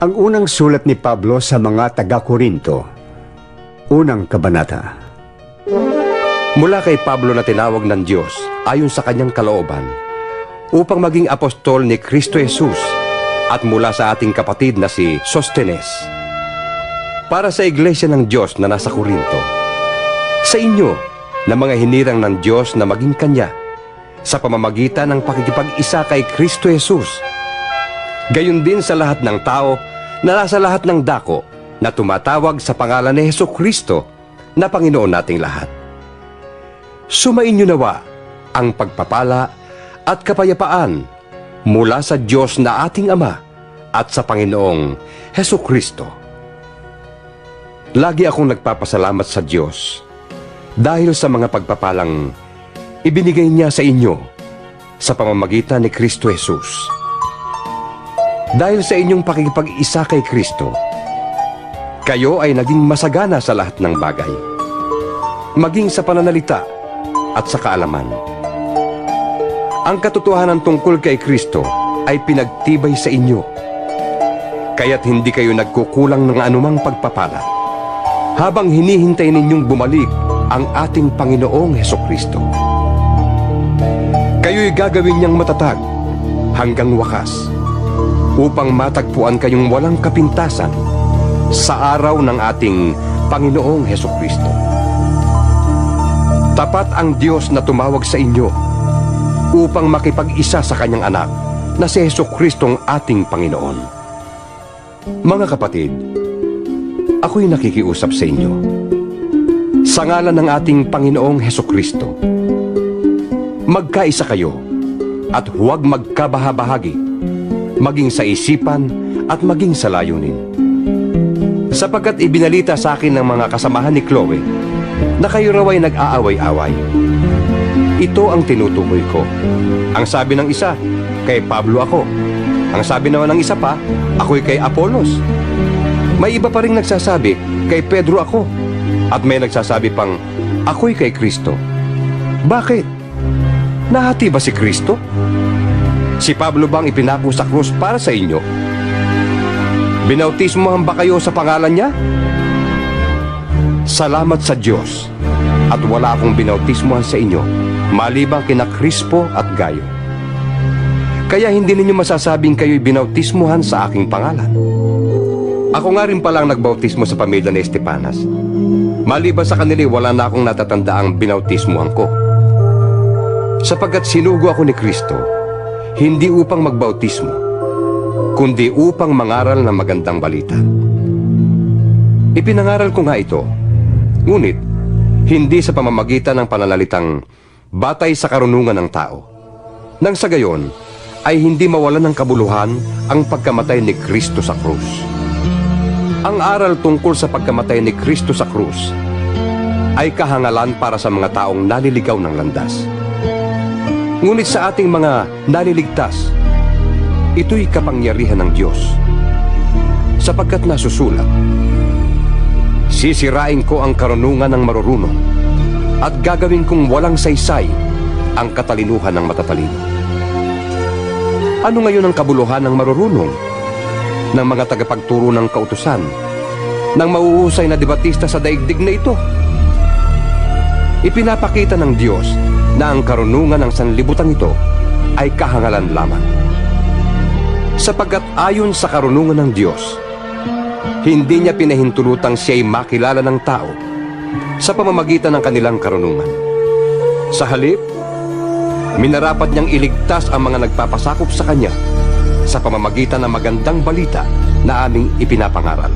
Ang unang sulat ni Pablo sa mga taga-Korinto, unang kabanata. Mula kay Pablo na tinawag ng Diyos ayon sa kanyang kalooban upang maging apostol ni Kristo Jesus at mula sa ating kapatid na si Sostenes. Para sa iglesia ng Diyos na nasa Korinto, sa inyo na mga hinirang ng Diyos na maging kanya sa pamamagitan ng pakikipag-isa kay Kristo Jesus. Gayon din sa lahat ng tao na nasa lahat ng dako na tumatawag sa pangalan ni Heso Kristo na Panginoon nating lahat. Sumainyo nawa ang pagpapala at kapayapaan mula sa Diyos na ating Ama at sa Panginoong Heso Kristo. Lagi akong nagpapasalamat sa Diyos dahil sa mga pagpapalang ibinigay niya sa inyo sa pamamagitan ni Kristo Jesus. Dahil sa inyong pakikipag-isa kay Kristo, kayo ay naging masagana sa lahat ng bagay, maging sa pananalita at sa kaalaman. Ang katotohanan tungkol kay Kristo ay pinagtibay sa inyo, kaya't hindi kayo nagkukulang ng anumang pagpapala habang hinihintay ninyong bumalik ang ating Panginoong Heso Kristo. Kayo'y gagawin niyang matatag hanggang wakas upang matagpuan kayong walang kapintasan sa araw ng ating Panginoong Heso Kristo. Tapat ang Diyos na tumawag sa inyo upang makipag-isa sa kanyang anak na si Heso Kristong ating Panginoon. Mga kapatid, ako'y nakikiusap sa inyo. Sa ngalan ng ating Panginoong Heso Kristo, magkaisa kayo at huwag magkabahabahagi, maging sa isipan at maging sa layunin. Sapagkat ibinalita sa akin ng mga kasamahan ni Chloe na kayo raw ay nag-aaway-away. Ito ang tinutukoy ko. Ang sabi ng isa, kay Pablo ako. Ang sabi naman ng isa pa, ako'y kay Apolos. May iba pa rin nagsasabi, kay Pedro ako. At may nagsasabi pang, ako'y kay Kristo. Bakit? Nahati ba si Kristo? Si Pablo bang ipinako sa krus para sa inyo? Binautismohan ba kayo sa pangalan niya? Salamat sa Diyos at wala akong binautismohan sa inyo malibang kina Crispo at Gayo. Kaya hindi ninyo masasabing kayo'y binautismohan sa aking pangalan. Ako nga rin palang nagbautismo sa pamilya ni Estepanas. Maliban sa kanila, wala na akong natatandaang binautismohan ko. Sapagkat sinugo ako ni Kristo, hindi upang magbautismo, kundi upang mangaral ng magandang balita. Ipinangaral ko nga ito, ngunit hindi sa pamamagitan ng pananalitang batay sa karunungan ng tao. Nang sa gayon, ay hindi mawalan ng kabuluhan ang pagkamatay ni Kristo sa krus. Ang aral tungkol sa pagkamatay ni Kristo sa krus ay kahangalan para sa mga taong naliligaw ng landas. Ngunit sa ating mga naliligtas, ito'y kapangyarihan ng Diyos. Sapagkat nasusulat, Sisirain ko ang karunungan ng marurunong at gagawin kong walang saysay ang katalinuhan ng matatalino. Ano ngayon ang kabuluhan ng marurunong? Ng mga tagapagturo ng kautusan? Ng mauusay na debatista sa daigdig na ito? Ipinapakita ng Diyos na ang karunungan ng sanlibutan ito ay kahangalan lamang. Sapagkat ayon sa karunungan ng Diyos, hindi niya pinahintulutang siya'y makilala ng tao sa pamamagitan ng kanilang karunungan. Sa halip, minarapat niyang iligtas ang mga nagpapasakop sa kanya sa pamamagitan ng magandang balita na aming ipinapangaral.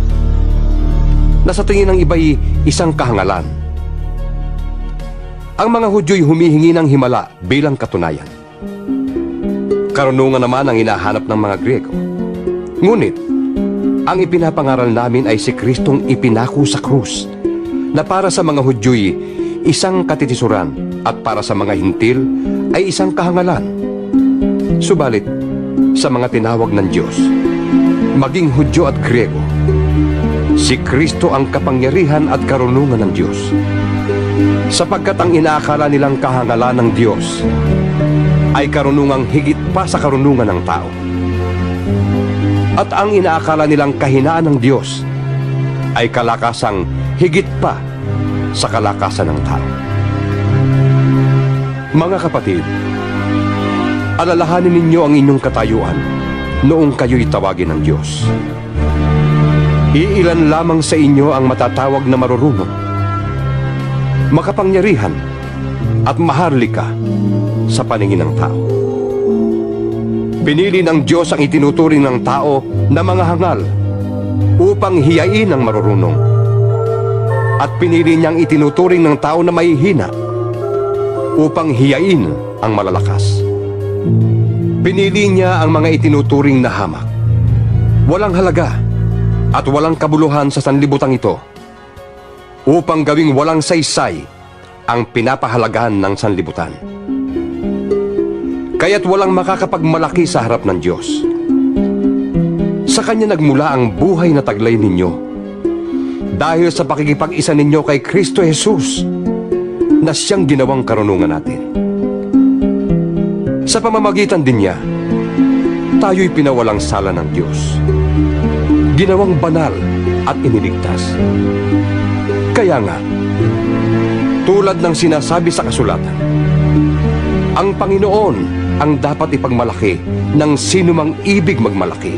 Na sa tingin ng iba'y isang kahangalan. Ang mga Hudyo'y humihingi ng himala bilang katunayan. Karunungan naman ang hinahanap ng mga Grego. Ngunit, ang ipinapangaral namin ay si Kristong ipinako sa krus na para sa mga Hudyo'y isang katitisuran at para sa mga hintil ay isang kahangalan. Subalit, sa mga tinawag ng Diyos, maging Hudyo at Grego, si Kristo ang kapangyarihan at karunungan ng Diyos. Sapagkat ang inaakala nilang kahangalan ng Diyos ay karunungang higit pa sa karunungan ng tao. At ang inaakala nilang kahinaan ng Diyos ay kalakasang higit pa sa kalakasan ng tao. Mga kapatid, alalahanin ninyo ang inyong katayuan noong kayo'y tawagin ng Diyos. Iilan lamang sa inyo ang matatawag na marurunong, makapangyarihan at maharlika sa paningin ng tao. Pinili ng Diyos ang itinuturing ng tao na mga hangal upang hiyain ang marurunong. At pinili niyang itinuturing ng tao na mahihina upang hiyain ang malalakas. Pinili niya ang mga itinuturing na hamak. Walang halaga at walang kabuluhan sa sanlibutan ito upang gawing walang saysay ang pinapahalagahan ng sanlibutan. Kaya't walang makakapagmalaki sa harap ng Diyos. Sa Kanya nagmula ang buhay na taglay ninyo dahil sa pakikipag-isa ninyo kay Kristo Jesus na siyang ginawang karunungan natin. Sa pamamagitan din niya, tayo'y pinawalang sala ng Diyos. Ginawang banal at iniligtas. Kaya nga, tulad ng sinasabi sa kasulatan, ang Panginoon ang dapat ipagmalaki ng sinumang ibig magmalaki